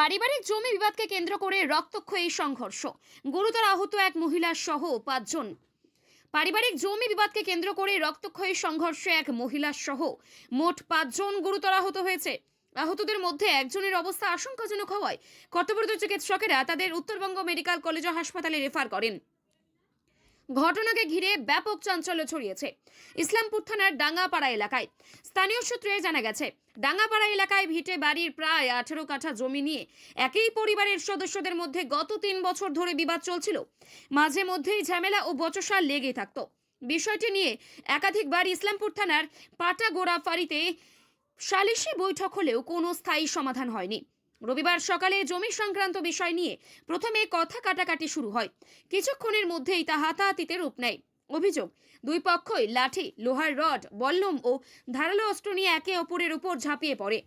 পারিবারিক জমি বিবাদকে কেন্দ্র করে রক্তক্ষয়ী সংঘর্ষ। গুরুতর আহত এক মহিলা সহ পাঁচজন। পারিবারিক জমি বিবাদকে কেন্দ্র করে রক্তক্ষয়ী সংঘর্ষে এক মহিলা সহ মোট পাঁচজন গুরুতর আহত হয়েছে। আহতদের মধ্যে একজনের অবস্থা আশঙ্কাজনক হওয়ায় কর্তব্যরত চিকিৎসকেরা তাদের উত্তরবঙ্গ মেডিকেল কলেজ ও হাসপাতালে রেফার করেন। ঘটনাকে ঘিরে ব্যাপক চাঞ্চল্য ছড়িয়েছে। ইসলামপুর থানার ডাঙ্গাপাড়া এলাকায়। স্থানীয় সূত্রে জানা গেছে, ডাঙ্গাপাড়া এলাকায় ভিটে বাড়ির প্রায় আঠেরো কাঠা জমি নিয়ে একই পরিবারের সদস্যদের মধ্যে গত তিন বছর ধরে বিবাদ চলছিল। মাঝে মধ্যেই ঝামেলা ও বচসা লেগেই থাকত। বিষয়টি নিয়ে একাধিকবার ইসলামপুর থানার পাটাগোড়া ফাঁড়িতে সালিশি বৈঠক হলেও কোনো স্থায়ী সমাধান হয়নি। রবিবার সকালে জমি সংক্রান্ত বিষয় নিয়ে প্রথমে কথা কাটাকাটি শুরু হয়। কিছুক্ষণের মধ্যেই তা হাতাহাতিতে রূপ নেয়। অভিযোগ, দুই পক্ষই লাঠি, লোহার রড, বল্লম ও ধারালো অস্ত্র নিয়ে একে অপরের উপর ঝাঁপিয়ে পড়ে।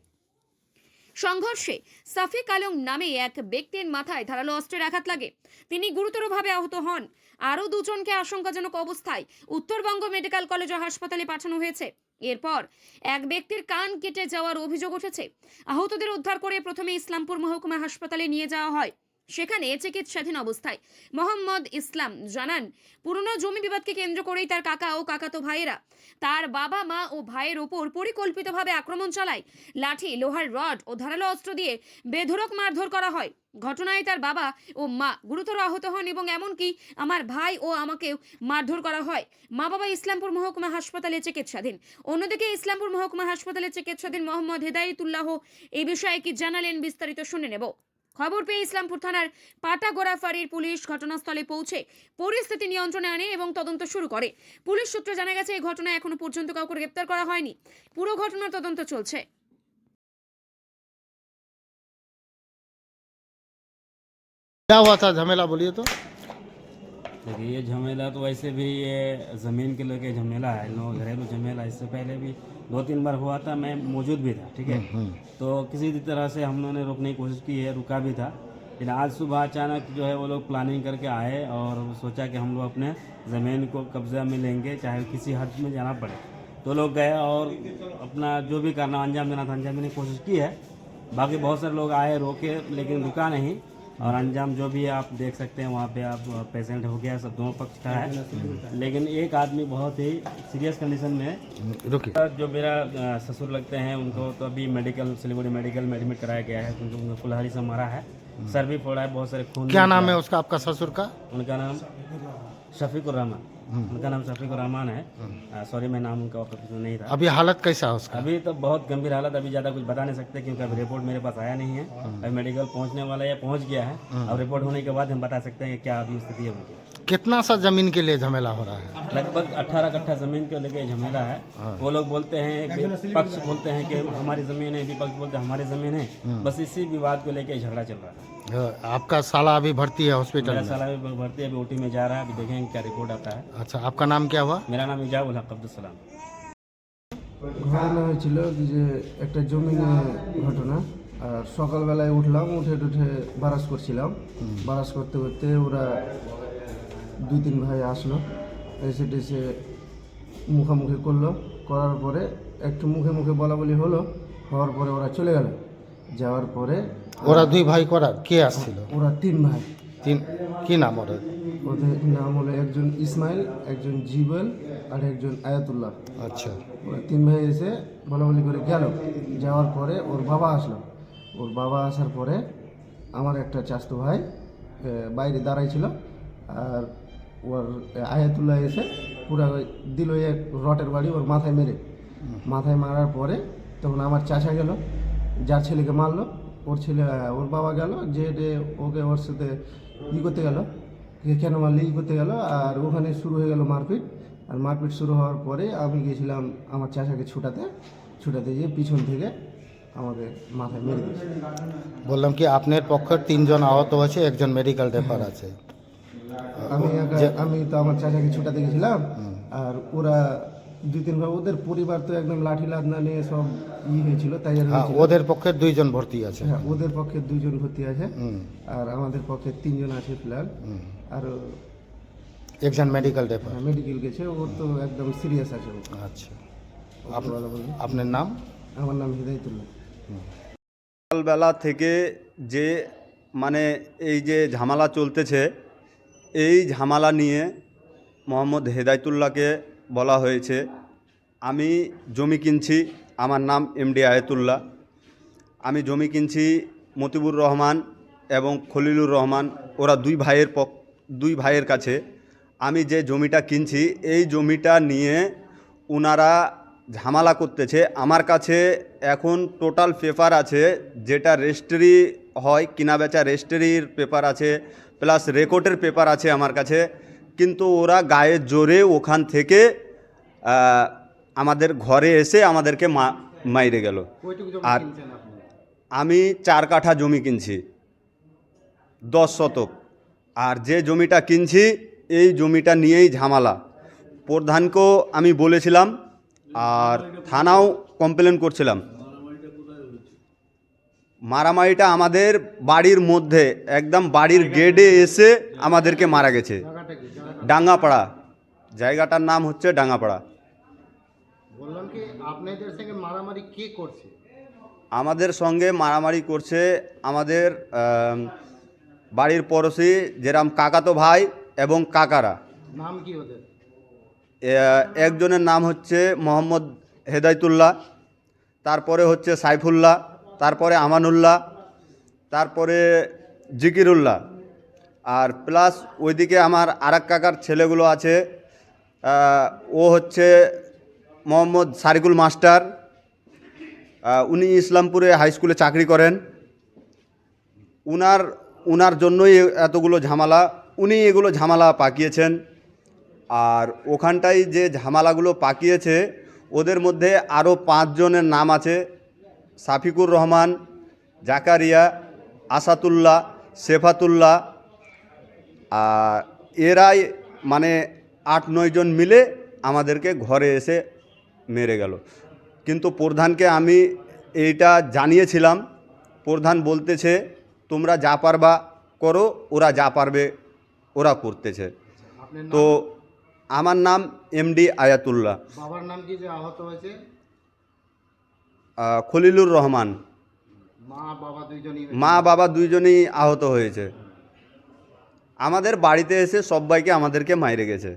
সংঘর্ষে সাফিক আলম নামে এক ব্যক্তির মাথায় ধারালো অস্ত্রের আঘাত লাগে। তিনি গুরুতরভাবে আহত হন। আরও দুজনকে আশঙ্কাজনক অবস্থায় উত্তরবঙ্গ মেডিকেল কলেজ ও হাসপাতালে পাঠানো হয়েছে। এরপর এক ব্যক্তির কান কেটে যাওয়ার অভিযোগ উঠেছে। আহতদের উদ্ধার করে প্রথমে ইসলামপুর মহকুমা হাসপাতালে নিয়ে যাওয়া হয়। সেখানে চিকিৎসাধীন অবস্থায়। মোহাম্মদ ইসলাম জানান, পুরনো জমি বিবাদকে কেন্দ্র করেই তার কাকা ও কাকাতো ভাইয়েরা তার বাবা, মা ও ভাইয়ের ওপর পরিকল্পিতভাবে আক্রমণ চালায়। লাঠি, লোহার রড ও ধারালো অস্ত্র দিয়ে বেধড়ক মারধর করা হয়। ঘটনায় তার বাবা ও মা গুরুতর আহত হন এবং এমনকি আমার ভাই ও আমাকেও মারধর করা হয়। মা বাবা ইসলামপুর মহকুমা হাসপাতালে চিকিৎসাধীন। অন্যদিকে ইসলামপুর মহকুমা হাসপাতালে চিকিৎসাধীন মোহাম্মদ হেদায়তুল্লাহ এই বিষয়ে কি জানালেন বিস্তারিত শুনে নেব। খবর পেয়ে ইসলামপুর থানার পাটাগোড়া ফাঁড়ির পুলিশ ঘটনাস্থলে পৌঁছে পরিস্থিতি নিয়ন্ত্রণে আনে এবং তদন্ত শুরু করে পুলিশ সূত্রে জানা গেছে এই ঘটনায় এখনো পর্যন্ত কাউকে গ্রেপ্তার করা হয়নি পুরো ঘটনার তদন্ত চলছে क्या हुआ था झमेला बोलिए तो देखिए ये झमेला तो वैसे भी ये ज़मीन के लेके झमेला है नो घरेलू झमेला इससे पहले भी दो तीन बार हुआ था मैं मौजूद भी था ठीक है? तो किसी भी तरह से हम लोगों ने रोकने की कोशिश की है रुका भी था। लेकिन आज सुबह अचानक जो है वो लोग प्लानिंग करके आए और सोचा कि हम लोग अपने ज़मीन को कब्जा में लेंगे चाहे किसी हद में जाना पड़े। तो लोग गए और अपना जो भी करना अंजाम देना था अंजाम देने की कोशिश की है। बाकी बहुत सारे लोग आए रोके लेकिन रुका नहीं। और अंजाम जो भी है आप देख सकते हैं वहाँ पे आप पेशेंट हो गया सब दोनों पक्ष का है। लेकिन एक आदमी बहुत ही सीरियस कंडीशन में है। रुकिए। जो मेरा ससुर लगते हैं उनको तो अभी मेडिकल सिलीगुड़ी मेडिकल में एडमिट कराया गया है क्योंकि उनको कुल्हाड़ी से मारा है। सर भी फोड़ा है बहुत सारे खून क्या नाम है। उसका आपका ससुर का? उनका नाम शफीकुर रहमान। उनका नाम शफीक रहमान है। सॉरी मैं नाम उनका ऑफ़िस नहीं था। अभी हालत कैसा है उसका? अभी तो बहुत गंभीर हालत अभी ज़्यादा कुछ बता नहीं सकते क्योंकि अभी रिपोर्ट मेरे पास आया नहीं है। अभी मेडिकल पहुँचने वाला है या पहुँच गया है। अब रिपोर्ट होने के बाद हम बता सकते हैं कि क्या अभी स्थिति है उनकी। कितना सा जमीन के लिए झमेला हो रहा है लगभग 18 कट्ठा जमीन को लेके झमेला है वो लोग बोलते हैं कि पक्ष बोलते हैं कि हमारी जमीन है विपक्ष बोलते हैं हमारी जमीन है बस इसी विवाद को लेके झगड़ा चल रहा है अ, आपका साला अभी भर्ती है हॉस्पिटल मेरा में साला भी भर्ती है, अभी ओटी में जा रहा है अभी देखेंगे क्या रिपोर्ट आता है अच्छा आपका नाम क्या हुआ मेरा नाम इजाबुल हक अब्दुल सलाम ঘটনা হয়েছিল যে একটা জমি নিয়ে ঘটনা আর সকালবেলায় উঠলাম উঠে উঠে বারাস করছিলাম বারাস করতে করতে ওরা দুই তিন ভাই আসলো এসে টেসে মুখামুখি করল। করার পরে একটু মুখে মুখে বলা বলি হলো হওয়ার পরে ওরা চলে গেল। যাওয়ার পরে ওরা দুই ভাই করা কে আসছিল? ওরা তিন ভাই। তিন কি নাম ওরা ওদের নাম হলো একজন ইসমাইল একজন জিবেল আর একজন আয়াতুল্লাহ। আচ্ছা। ওরা তিন ভাই এসে বলা বলি করে গেল। যাওয়ার পরে ওর বাবা আসলো। ওর বাবা আসার পরে আমার একটা চাস্তো ভাই বাইরে দাঁড়াই ছিল আর ওর আয়াতুল্লাহ এসে পুরা ওই দিল এক রটের বাড়ি ওর মাথায় মেরে। মাথায় মারার পরে তখন আমার চাচা গেল যার ছেলেকে মারলো। ওর ছেলে ওর বাবা গেল যে ওকে ওর সাথে ই করতে গেল কেন মারলে ই করতে গেল আর ওখানে শুরু হয়ে গেল মারপিট। আর মারপিট শুরু হওয়ার পরে আমি গেছিলাম আমার চাচাকে ছুটাতে। ছুটাতে গিয়ে পিছন থেকে আমাকে মাথায় মেরে দিয়েছে। বললাম কি আপনার পক্ষের তিনজন আহত হয়েছে একজন মেডিকেল রেফার আছে। আমি আমি তো আমার চাচাকে ছুটাতে গেছিলাম আর ওরা দুই তিন ভাই ওদের পরিবার তো একদম লাঠি লাদনা নিয়ে সব ই হয়েছিল তাই আর হ্যাঁ। ওদের পক্ষের দুইজন ভর্তি আছে। হ্যাঁ ওদের পক্ষে দুইজন ভর্তি আছে আর আমাদের পক্ষে তিনজন আছে ফিলহাল। আর একজন মেডিকেল রেফার মেডিকেল গেছে ওর তো একদম সিরিয়াস আছে ও। আচ্ছা। আপনার নাম? আমার নাম হৃদয়তুল্লাহ। সকালবেলা থেকে যে মানে এই যে ঝামেলা চলতেছে এই ঝামেলা নিয়ে মোহাম্মদ হেদায়তুল্লাহকে বলা হয়েছে। আমি জমি কিনছি, আমার নাম এমডি আয়াতুল্লাহ। আমি জমি কিনছি মতিবুর রহমান এবং খলিলুর রহমান, ওরা দুই ভাইয়ের পক, দুই ভাইয়ের কাছে। আমি যে জমিটা কিনছি, এই জমিটা নিয়ে ওনারা ঝামেলা করতেছে। আমার কাছে এখন টোটাল পেপার আছে, যেটা রেজিস্ট্রি হয়, কিনা বেচা রেজিস্ট্রির পেপার আছে প্লাস রেকর্ডের পেপার আছে আমার কাছে। কিন্তু ওরা গায়ের জোরে ওখান থেকে আমাদের ঘরে এসে আমাদেরকে মা মাইরে গেল। আর আমি চার কাঠা জমি কিনছি। দশ শতক। আর যে জমিটা কিনছি এই জমিটা নিয়েই ঝামেলা। প্রধানকেও আমি বলেছিলাম আর থানাও কমপ্লেন করছিলাম। মারামারিটা আমাদের বাড়ির মধ্যে একদম বাড়ির গেটে এসে আমাদেরকে মারা গেছে। ডাঙ্গাপাড়া। জায়গাটার নাম হচ্ছে ডাঙ্গাপাড়া। বললাম কি আপনাদের সঙ্গে মারামারি কে করছে? আমাদের সঙ্গে মারামারি করছে আমাদের বাড়ির পড়োশি যেরাম কাকাতো ভাই এবং কাকারা। নাম কি ওদের? একজনের নাম হচ্ছে মোহাম্মদ হেদায়তুল্লাহ তারপরে হচ্ছে সাইফুল্লাহ তারপরে আমানুল্লাহ, তারপরে জিকিরুল্লাহ। আর প্লাস ওইদিকে আমার আরেক কাকার ছেলেগুলো আছে ও হচ্ছে মোহাম্মদ সারিকুল মাস্টার। উনি ইসলামপুরে হাই স্কুলে চাকরি করেন। উনার উনার জন্যই এতগুলো ঝামেলা, উনি এগুলো ঝামেলা পাকিয়েছেন। আর ওখানটায় যে ঝামেলাগুলো পাকিয়েছে, ওদের মধ্যে আরও পাঁচজনের নাম আছে। সাফিকুর রহমান জাকারিয়া আসাতুল্লাহ সেফাতুল্লাহ আর এরাই মানে আট নয়জন মিলে আমাদেরকে ঘরে এসে মেরে গেল। কিন্তু প্রধানকে আমি এইটা জানিয়েছিলাম। প্রধান বলতেছে তোমরা যা পারবা করো ওরা যা পারবে ওরা করতেছে। তো আমার নাম এমডি আয়াতুল্লাহ। বাবার নাম কি যে আহত হয়েছে? খলিলুর রহমান। মা বাবা মা বাবা দুইজনেই আহত হয়েছে। আমাদের বাড়িতে এসে সবাইকে আমাদেরকে মাইরে গেছে।